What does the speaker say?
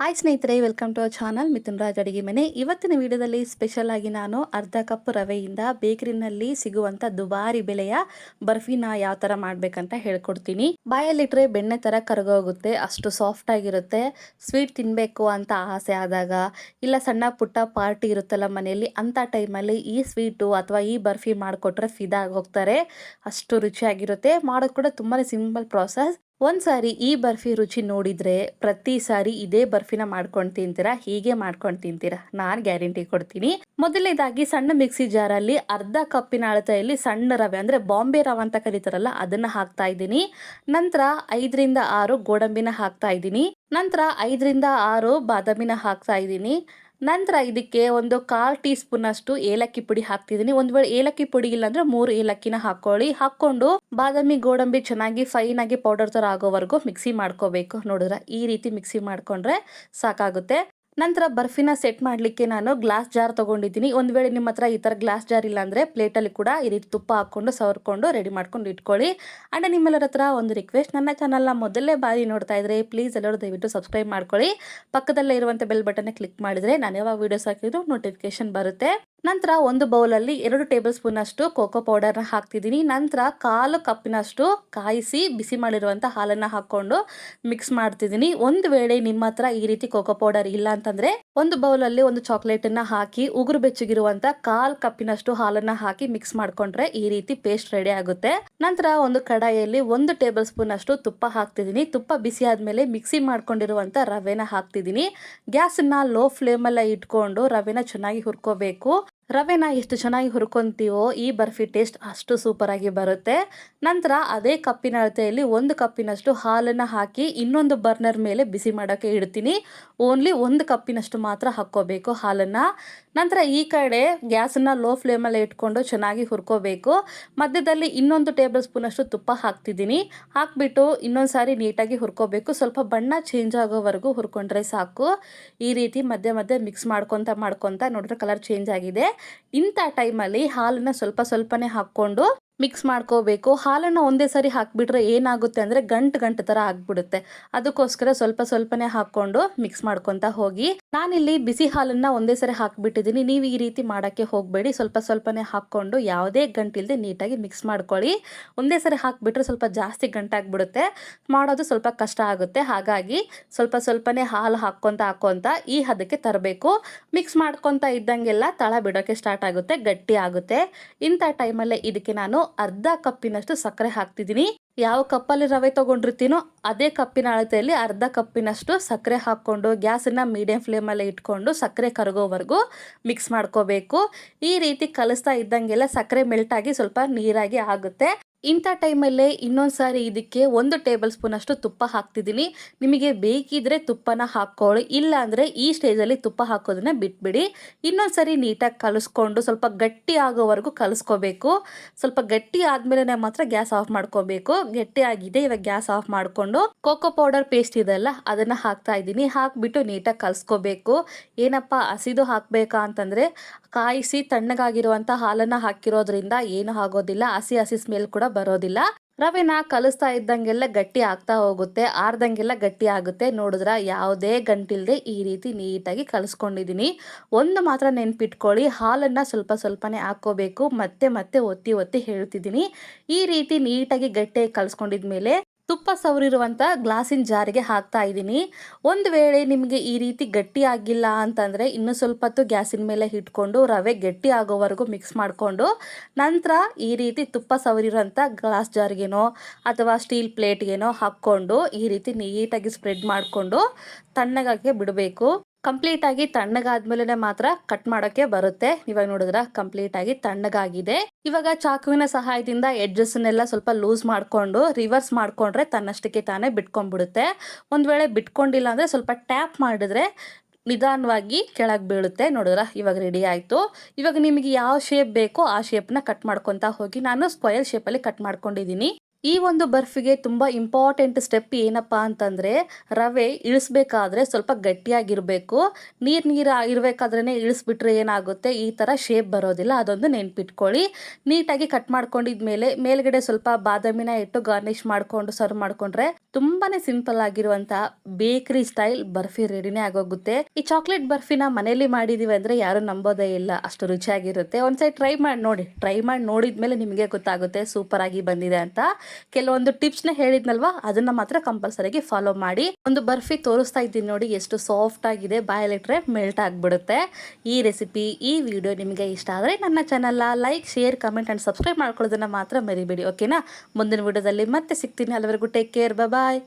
Hi ಸ್ನೇಹಿತರೆ, welcome to our channel Mithun Raj ಅಡಿಗೆ ಮನೆ. ಇವತ್ತಿನ ವಿಡಿಯೋದಲ್ಲಿ ಸ್ಪೆಷಲ್ ಆಗಿ ನಾನು ಅರ್ಧ ಕಪ್ ರವೆಯಿಂದ ಬೇಕರಿನಲ್ಲಿ ಸಿಗುವಂಥ ದುಬಾರಿ ಬೆಲೆಯ ಬರ್ಫಿನ ಯಾವ ಥರ ಮಾಡ್ಬೇಕಂತ ಹೇಳ್ಕೊಡ್ತೀನಿ. ಬಾಯಲ್ಲಿಟ್ಟರೆ ಬೆಣ್ಣೆ ಥರ ಕರಗೋಗುತ್ತೆ, ಅಷ್ಟು ಸಾಫ್ಟ್ ಆಗಿರುತ್ತೆ. ಸ್ವೀಟ್ ತಿನ್ನಬೇಕು ಅಂತ ಆಸೆ ಆದಾಗ, ಇಲ್ಲ ಸಣ್ಣ ಪುಟ್ಟ ಪಾರ್ಟಿ ಇರುತ್ತಲ್ಲ ಮನೆಯಲ್ಲಿ, ಅಂತ ಟೈಮಲ್ಲಿ ಈ ಸ್ವೀಟು ಅಥವಾ ಈ ಬರ್ಫಿ ಮಾಡಿಕೊಟ್ರೆ ಫಿದಾಗಿ ಹೋಗ್ತಾರೆ. ಅಷ್ಟು ರುಚಿಯಾಗಿರುತ್ತೆ. ಮಾಡೋದು ಕೂಡ ತುಂಬಾ ಸಿಂಪಲ್ ಪ್ರಾಸೆಸ್ ಒಂದ್ಸಾರಿ ಈ ಬರ್ಫಿ ರುಚಿ ನೋಡಿದ್ರೆ ಪ್ರತಿ ಸಾರಿ ಇದೇ ಬರ್ಫಿನ ಮಾಡ್ಕೊಂಡು ತಿಂತೀರಾ? ಹೀಗೆ ಮಾಡ್ಕೊಂಡು ತಿಂತೀರಾ? ನಾನು ಗ್ಯಾರಂಟಿ ಕೊಡ್ತೀನಿ. ಮೊದಲನೇದಾಗಿ ಸಣ್ಣ ಮಿಕ್ಸಿ ಜಾರಲ್ಲಿ ಅರ್ಧ ಕಪ್ಪಿನ ಅಳತೆಯಲ್ಲಿ ಸಣ್ಣ ರವೆ, ಅಂದ್ರೆ ಬಾಂಬೆ ರವೆ ಅಂತ ಕರೀತಾರಲ್ಲ, ಅದನ್ನ ಹಾಕ್ತಾ ಇದ್ದೀನಿ. ನಂತರ ಐದರಿಂದ ಆರು ಗೋಡಂಬಿನ ಹಾಕ್ತಾ ಇದ್ದೀನಿ. ನಂತರ ಐದರಿಂದ ಆರು ಬಾದಾಮಿನ ಹಾಕ್ತಾ ಇದ್ದೀನಿ. ನಂತರ ಇದಕ್ಕೆ ಒಂದು ಕಾಲು ಟೀ ಸ್ಪೂನಷ್ಟು ಏಲಕ್ಕಿ ಪುಡಿ ಹಾಕ್ತಿದ್ದೀನಿ. ಒಂದು ವೇಳೆ ಏಲಕ್ಕಿ ಪುಡಿ ಇಲ್ಲಾಂದ್ರೆ ಮೂರು ಏಲಕ್ಕಿನ ಹಾಕೊಳ್ಳಿ. ಹಾಕೊಂಡು ಬಾದಾಮಿ, ಗೋಡಂಬಿ ಚೆನ್ನಾಗಿ ಫೈನ್ ಆಗಿ ಪೌಡರ್ ಥರ ಆಗೋವರೆಗೂ ಮಿಕ್ಸಿ ಮಾಡ್ಕೋಬೇಕು. ನೋಡಿದ್ರೆ ಈ ರೀತಿ ಮಿಕ್ಸಿ ಮಾಡ್ಕೊಂಡ್ರೆ ಸಾಕಾಗುತ್ತೆ. ನಂತರ ಬರ್ಫಿನ ಸೆಟ್ ಮಾಡಲಿಕ್ಕೆ ನಾನು ಗ್ಲಾಸ್ ಜಾರ್ ತೊಗೊಂಡಿದ್ದೀನಿ. ಒಂದು ವೇಳೆ ನಿಮ್ಮ ಹತ್ರ ಈ ಥರ ಗ್ಲಾಸ್ ಜಾರ್ ಇಲ್ಲ ಅಂದರೆ ಪ್ಲೇಟಲ್ಲಿ ಕೂಡ ಈ ರೀತಿ ತುಪ್ಪ ಹಾಕ್ಕೊಂಡು, ಸವರ್ಕೊಂಡು ರೆಡಿ ಮಾಡ್ಕೊಂಡು ಇಟ್ಕೊಳ್ಳಿ. ಆ್ಯಂಡ್ ನಿಮ್ಮೆಲ್ಲರ ಹತ್ರ ಒಂದು ರಿಕ್ವೆಸ್ಟ್ ನನ್ನ ಚಾನಲ್ನ ಮೊದಲೇ ಬಾರಿ ನೋಡ್ತಾ ಇದ್ರೆ ಪ್ಲೀಸ್ ಎಲ್ಲರೂ ದಯವಿಟ್ಟು ಸಬ್ಸ್ಕ್ರೈಬ್ ಮಾಡ್ಕೊಳ್ಳಿ. ಪಕ್ಕದಲ್ಲೇ ಇರುವಂಥ ಬೆಲ್ ಬಟನ್ನೇ ಕ್ಲಿಕ್ ಮಾಡಿದರೆ ನಾನು ಯಾವಾಗ ವೀಡಿಯೋಸ್ ಹಾಕಿದ್ರು ನೋಟಿಫಿಕೇಶನ್ ಬರುತ್ತೆ. ನಂತರ ಒಂದು ಬೌಲಲ್ಲಿ ಎರಡು ಟೇಬಲ್ ಸ್ಪೂನ್ ಅಷ್ಟು ಕೋಕೋ ಪೌಡರ್ನ ಹಾಕ್ತಿದ್ದೀನಿ. ನಂತರ ಕಾಲು ಕಪ್ಪಿನಷ್ಟು ಕಾಯಿಸಿ ಬಿಸಿ ಮಾಡಿರುವಂಥ ಹಾಲನ್ನು ಹಾಕ್ಕೊಂಡು ಮಿಕ್ಸ್ ಮಾಡ್ತಿದ್ದೀನಿ. ಒಂದು ವೇಳೆ ನಿಮ್ಮ ಹತ್ರ ಈ ರೀತಿ ಕೋಕೋ ಪೌಡರ್ ಇಲ್ಲ ಅಂತಂದರೆ ಒಂದು ಬೌಲಲ್ಲಿ ಒಂದು ಚಾಕ್ಲೇಟನ್ನು ಹಾಕಿ ಉಗುರು ಬೆಚ್ಚಗಿರುವಂಥ ಕಾಲು ಕಪ್ಪಿನಷ್ಟು ಹಾಲನ್ನು ಹಾಕಿ ಮಿಕ್ಸ್ ಮಾಡಿಕೊಂಡ್ರೆ ಈ ರೀತಿ ಪೇಸ್ಟ್ ರೆಡಿ ಆಗುತ್ತೆ. ನಂತರ ಒಂದು ಕಡಾಯಿಯಲ್ಲಿ ಒಂದು ಟೇಬಲ್ ಸ್ಪೂನ್ ಅಷ್ಟು ತುಪ್ಪ ಹಾಕ್ತಿದ್ದೀನಿ. ತುಪ್ಪ ಬಿಸಿ ಆದಮೇಲೆ ಮಿಕ್ಸಿ ಮಾಡ್ಕೊಂಡಿರುವಂಥ ರವೆನ ಹಾಕ್ತಿದ್ದೀನಿ. ಗ್ಯಾಸನ್ನು ಲೋ ಫ್ಲೇಮಲ್ಲೇ ಇಟ್ಕೊಂಡು ರವೆನ ಚೆನ್ನಾಗಿ ಹುರ್ಕೋಬೇಕು. ರವೆನ ಎಷ್ಟು ಚೆನ್ನಾಗಿ ಹುರ್ಕೊಂತೀವೋ ಈ ಬರ್ಫಿ ಟೇಸ್ಟ್ ಅಷ್ಟು ಸೂಪರಾಗಿ ಬರುತ್ತೆ. ನಂತರ ಅದೇ ಕಪ್ಪಿನ ಅಳತೆಯಲ್ಲಿ ಒಂದು ಕಪ್ಪಿನಷ್ಟು ಹಾಲನ್ನು ಹಾಕಿ ಇನ್ನೊಂದು ಬರ್ನರ್ ಮೇಲೆ ಬಿಸಿ ಮಾಡೋಕ್ಕೆ ಇಡ್ತೀನಿ. ಓನ್ಲಿ ಒಂದು ಕಪ್ಪಿನಷ್ಟು ಮಾತ್ರ ಹಾಕ್ಕೋಬೇಕು ಹಾಲನ್ನು. ನಂತರ ಈ ಕಡೆ ಗ್ಯಾಸನ್ನು ಲೋ ಫ್ಲೇಮಲ್ಲಿ ಇಟ್ಕೊಂಡು ಚೆನ್ನಾಗಿ ಹುರ್ಕೋಬೇಕು. ಮಧ್ಯದಲ್ಲಿ ಇನ್ನೊಂದು ಟೇಬಲ್ ಸ್ಪೂನಷ್ಟು ತುಪ್ಪ ಹಾಕ್ತಿದ್ದೀನಿ. ಹಾಕ್ಬಿಟ್ಟು ಇನ್ನೊಂದು ಸಾರಿ ನೀಟಾಗಿ ಹುರ್ಕೋಬೇಕು. ಸ್ವಲ್ಪ ಬಣ್ಣ ಚೇಂಜ್ ಆಗೋವರೆಗೂ ಹುರ್ಕೊಂಡ್ರೆ ಸಾಕು. ಈ ರೀತಿ ಮಧ್ಯೆ ಮಧ್ಯೆ ಮಿಕ್ಸ್ ಮಾಡ್ಕೊತ ಮಾಡ್ಕೊತ ನೋಡಿದ್ರೆ ಕಲರ್ ಚೇಂಜ್ ಆಗಿದೆ. ಇಂಥ ಟೈಮಲ್ಲಿ ಹಾಲನ್ನು ಸ್ವಲ್ಪ ಸ್ವಲ್ಪನೇ ಹಾಕ್ಕೊಂಡು ಮಿಕ್ಸ್ ಮಾಡ್ಕೋಬೇಕು. ಹಾಲನ್ನು ಒಂದೇ ಸರಿ ಹಾಕಿಬಿಟ್ರೆ ಏನಾಗುತ್ತೆ ಅಂದರೆ ಗಂಟು ಗಂಟು ಥರ ಆಗಿಬಿಡುತ್ತೆ. ಅದಕ್ಕೋಸ್ಕರ ಸ್ವಲ್ಪ ಸ್ವಲ್ಪನೇ ಹಾಕ್ಕೊಂಡು ಮಿಕ್ಸ್ ಮಾಡ್ಕೊತಾ ಹೋಗಿ. ನಾನಿಲ್ಲಿ ಬಿಸಿ ಹಾಲನ್ನು ಒಂದೇ ಸರಿ ಹಾಕಿಬಿಟ್ಟಿದ್ದೀನಿ. ನೀವು ಈ ರೀತಿ ಮಾಡೋಕ್ಕೆ ಹೋಗಬೇಡಿ. ಸ್ವಲ್ಪ ಸ್ವಲ್ಪನೇ ಹಾಕ್ಕೊಂಡು ಯಾವುದೇ ಗಂಟಿಲ್ಲದೆ ನೀಟಾಗಿ ಮಿಕ್ಸ್ ಮಾಡ್ಕೊಳ್ಳಿ. ಒಂದೇ ಸರಿ ಹಾಕಿಬಿಟ್ರೆ ಸ್ವಲ್ಪ ಜಾಸ್ತಿ ಗಂಟಾಗ್ಬಿಡುತ್ತೆ ಮಾಡೋದು ಸ್ವಲ್ಪ ಕಷ್ಟ ಆಗುತ್ತೆ. ಹಾಗಾಗಿ ಸ್ವಲ್ಪ ಸ್ವಲ್ಪನೇ ಹಾಲು ಹಾಕ್ಕೊತ ಹಾಕ್ಕೊತ ಈ ಹದಕ್ಕೆ ತರಬೇಕು. ಮಿಕ್ಸ್ ಮಾಡ್ಕೊತ ಇದ್ದಂಗೆಲ್ಲ ತಳ ಬಿಡೋಕ್ಕೆ ಸ್ಟಾರ್ಟ್ ಆಗುತ್ತೆ. ಗಟ್ಟಿ ಆಗುತ್ತೆ. ಇಂಥ ಟೈಮಲ್ಲೇ ಇದಕ್ಕೆ ನಾನು ಅರ್ಧ ಕಪ್ಪಿನಷ್ಟು ಸಕ್ಕರೆ ಹಾಕ್ತಿದ್ದೀನಿ. ಯಾವ ಕಪ್ಪಲ್ಲಿ ರವೆ ತೊಗೊಂಡಿರ್ತೀನೋ ಅದೇ ಕಪ್ಪಿನ ಅಳತೆಯಲ್ಲಿ ಅರ್ಧ ಕಪ್ಪಿನಷ್ಟು ಸಕ್ಕರೆ ಹಾಕ್ಕೊಂಡು ಗ್ಯಾಸನ್ನು ಮೀಡಿಯಂ ಫ್ಲೇಮಲ್ಲಿ ಇಟ್ಕೊಂಡು ಸಕ್ಕರೆ ಕರಗೋವರೆಗೂ ಮಿಕ್ಸ್ ಮಾಡ್ಕೋಬೇಕು. ಈ ರೀತಿ ಕಲಿಸ್ತಾ ಇದ್ದಂಗೆಲ್ಲ ಸಕ್ಕರೆ ಮೆಲ್ಟಾಗಿ ಸ್ವಲ್ಪ ನೀರಾಗಿ ಆಗುತ್ತೆ. ಇಂಥ ಟೈಮಲ್ಲೇ ಇನ್ನೊಂದು ಸಾರಿ ಇದಕ್ಕೆ ಒಂದು ಟೇಬಲ್ ಸ್ಪೂನ್ ಅಷ್ಟು ತುಪ್ಪ ಹಾಕ್ತಿದ್ದೀನಿ. ನಿಮಗೆ ಬೇಕಿದ್ರೆ ತುಪ್ಪನ ಹಾಕ್ಕೊಳ್ಳಿ ಇಲ್ಲ ಅಂದರೆ ಈ ಸ್ಟೇಜಲ್ಲಿ ತುಪ್ಪ ಹಾಕೋದನ್ನ ಬಿಟ್ಬಿಡಿ. ಇನ್ನೊಂದು ಸಾರಿ ನೀಟಾಗಿ ಕಲಿಸ್ಕೊಂಡು ಸ್ವಲ್ಪ ಗಟ್ಟಿ ಆಗೋವರೆಗೂ ಕಲಿಸ್ಕೋಬೇಕು. ಸ್ವಲ್ಪ ಗಟ್ಟಿ ಆದಮೇಲೆ ಮಾತ್ರ ಗ್ಯಾಸ್ ಆಫ್ ಮಾಡ್ಕೋಬೇಕು. ಗಟ್ಟಿ ಆಗಿದೆ ಇವಾಗ ಗ್ಯಾಸ್ ಆಫ್ ಮಾಡಿಕೊಂಡು ಕೋಕೋ ಪೌಡರ್ ಪೇಸ್ಟ್ ಇದೆಲ್ಲ ಅದನ್ನು ಹಾಕ್ತಾ ಇದ್ದೀನಿ. ಹಾಕ್ಬಿಟ್ಟು ನೀಟಾಗಿ ಕಲಿಸ್ಕೋಬೇಕು. ಏನಪ್ಪ, ಹಸಿದು ಹಾಕಬೇಕಾ ಅಂತಂದರೆ, ಕಾಯಿಸಿ ತಣ್ಣಗಾಗಿರುವಂಥ ಹಾಲನ್ನು ಹಾಕಿರೋದ್ರಿಂದ ಏನು ಆಗೋದಿಲ್ಲ. ಹಸಿ ಹಸಿ ಸ್ಮೆಲ್ ಕೂಡ ಬರೋದಿಲ್ಲ. ರವೆನ ಕಲಿಸ್ತಾ ಇದ್ದಂಗೆಲ್ಲ ಗಟ್ಟಿ ಆಗ್ತಾ ಹೋಗುತ್ತೆ, ಆರ್ದಂಗೆಲ್ಲ ಗಟ್ಟಿ ಆಗುತ್ತೆ. ನೋಡಿದ್ರ, ಯಾವುದೇ ಗಂಟಿಲ್ದೆ ಈ ರೀತಿ ನೀಟಾಗಿ ಕಲಿಸ್ಕೊಂಡಿದ್ದೀನಿ. ಒಂದು ಮಾತ್ರ ನೆನ್ಪಿಟ್ಕೊಳ್ಳಿ, ಹಾಲನ್ನು ಸ್ವಲ್ಪ ಸ್ವಲ್ಪನೇ ಹಾಕ್ಕೋಬೇಕು. ಮತ್ತೆ ಮತ್ತೆ ಒತ್ತಿ ಒತ್ತಿ ಹೇಳ್ತಿದ್ದೀನಿ. ಈ ರೀತಿ ನೀಟಾಗಿ ಗಟ್ಟಿಯಾಗಿ ಕಲಿಸ್ಕೊಂಡಿದ್ಮೇಲೆ ತುಪ್ಪ ಸವರಿರುವಂಥ ಗ್ಲಾಸಿನ ಜಾರಿಗೆ ಹಾಕ್ತಾ ಇದ್ದೀನಿ. ಒಂದು ವೇಳೆ ನಿಮಗೆ ಈ ರೀತಿ ಗಟ್ಟಿ ಆಗಿಲ್ಲ ಅಂತಂದರೆ ಇನ್ನೂ ಸ್ವಲ್ಪ ಹೊತ್ತು ಗ್ಯಾಸಿನ ಮೇಲೆ ಇಟ್ಕೊಂಡು ರವೆ ಗಟ್ಟಿ ಆಗೋವರೆಗೂ ಮಿಕ್ಸ್ ಮಾಡಿಕೊಂಡು ನಂತರ ಈ ರೀತಿ ತುಪ್ಪ ಸವರಿರೋಂಥ ಗ್ಲಾಸ್ ಜಾರಿಗೇನೋ ಅಥವಾ ಸ್ಟೀಲ್ ಪ್ಲೇಟ್ಗೇನೋ ಹಾಕ್ಕೊಂಡು ಈ ರೀತಿ ನೀಟಾಗಿ ಸ್ಪ್ರೆಡ್ ಮಾಡಿಕೊಂಡು ತಣ್ಣಗಾಗೆ ಬಿಡಬೇಕು. ಕಂಪ್ಲೀಟಾಗಿ ತಣ್ಣಗಾದ್ಮೇಲೆ ಮಾತ್ರ ಕಟ್ ಮಾಡೋಕ್ಕೆ ಬರುತ್ತೆ. ಇವಾಗ ನೋಡಿದ್ರ? ಕಂಪ್ಲೀಟಾಗಿ ತಣ್ಣಗಾಗಿದೆ. ಇವಾಗ ಚಾಕುವಿನ ಸಹಾಯದಿಂದ ಎಡ್ಜಸ್ನೆಲ್ಲ ಸ್ವಲ್ಪ ಲೂಸ್ ಮಾಡಿಕೊಂಡು, ರಿವರ್ಸ್ ಮಾಡಿಕೊಂಡ್ರೆ ತನ್ನಷ್ಟಕ್ಕೆ ತಾನೇ ಬಿಟ್ಕೊಂಡ್ಬಿಡುತ್ತೆ. ಒಂದು ವೇಳೆ ಬಿಟ್ಕೊಂಡಿಲ್ಲ ಅಂದರೆ ಸ್ವಲ್ಪ ಟ್ಯಾಪ್ ಮಾಡಿದ್ರೆ ನಿಧಾನವಾಗಿ ಕೆಳಗೆ ಬೀಳುತ್ತೆ. ನೋಡಿದ್ರ? ಇವಾಗ ರೆಡಿ ಆಯಿತು. ಇವಾಗ ನಿಮಗೆ ಯಾವ ಶೇಪ್ ಬೇಕೋ ಆ ಶೇಪ್ನ ಕಟ್ ಮಾಡ್ಕೊತಾ ಹೋಗಿ ನಾನು ಸ್ಕ್ವಯರ್ ಶೇಪಲ್ಲಿ ಕಟ್ ಮಾಡ್ಕೊಂಡಿದ್ದೀನಿ. ಈ ಒಂದು ಬರ್ಫಿಗೆ ತುಂಬ ಇಂಪಾರ್ಟೆಂಟ್ ಸ್ಟೆಪ್ ಏನಪ್ಪ ಅಂತಂದರೆ, ರವೆ ಇಳಿಸ್ಬೇಕಾದ್ರೆ ಸ್ವಲ್ಪ ಗಟ್ಟಿಯಾಗಿರಬೇಕು. ನೀರು ನೀರು ಇರಬೇಕಾದ್ರೇ ಇಳಿಸ್ಬಿಟ್ರೆ ಏನಾಗುತ್ತೆ? ಈ ಥರ ಶೇಪ್ ಬರೋದಿಲ್ಲ, ಅದೊಂದು ನೆನ್ಪಿಟ್ಕೊಳ್ಳಿ. ನೀಟಾಗಿ ಕಟ್ ಮಾಡ್ಕೊಂಡಿದ್ಮೇಲೆ ಮೇಲ್ಗಡೆ ಸ್ವಲ್ಪ ಬಾದಾಮಿನ ಇಟ್ಟು ಗಾರ್ನಿಷ್ ಮಾಡಿಕೊಂಡು ಸರ್ವ್ ಮಾಡಿಕೊಂಡ್ರೆ ತುಂಬಾ ಸಿಂಪಲ್ ಆಗಿರುವಂಥ ಬೇಕ್ರಿ ಸ್ಟೈಲ್ ಬರ್ಫಿ ರೆಡಿನೇ ಆಗೋಗುತ್ತೆ. ಈ ಚಾಕ್ಲೇಟ್ ಬರ್ಫಿನ ಮನೇಲಿ ಮಾಡಿದೀವಿ ಅಂದರೆ ಯಾರು ನಂಬೋದೇ ಇಲ್ಲ, ಅಷ್ಟು ರುಚಿಯಾಗಿರುತ್ತೆ. ಒಂದ್ಸರಿ ಟ್ರೈ ಮಾಡಿ ನೋಡಿ ಟ್ರೈ ಮಾಡಿ ನೋಡಿದ್ಮೇಲೆ ನಿಮಗೆ ಗೊತ್ತಾಗುತ್ತೆ ಸೂಪರ್ ಆಗಿ ಬಂದಿದೆ ಅಂತ. ಕೆಲವೊಂದು ನ ಹೇಳಿದ್ನಲ್ವಾ? ಅದನ್ನ ಮಾತ್ರ ಕಂಪಲ್ಸರಿಗೆ ಫಾಲೋ ಮಾಡಿ. ಒಂದು ಬರ್ಫಿ ತೋರಿಸ್ತಾ ಇದ್ದೀನಿ ನೋಡಿ ಎಷ್ಟು ಸಾಫ್ಟ್ ಆಗಿದೆ. ಬಾಯಲ್ಲಿಟ್ರೆ ಮೆಲ್ಟ್ ಆಗಿಬಿಡುತ್ತೆ. ಈ ರೆಸಿಪಿ, ಈ ವಿಡಿಯೋ ನಿಮಗೆ ಇಷ್ಟ ಆದರೆ ನನ್ನ ಚಾನಲ್ನ like, share, comment and subscribe ಮಾಡ್ಕೊಳ್ಳೋದನ್ನ ಮಾತ್ರ ಮರಿಬೇಡಿ. ಓಕೆನಾ? ಮುಂದಿನ ವಿಡಿಯೋದಲ್ಲಿ ಮತ್ತೆ ಸಿಗ್ತೀನಿ. ಅಲ್ಲಿವರೆಗೂ ಟೇಕ್ ಕೇರ್. ಬಾಯ್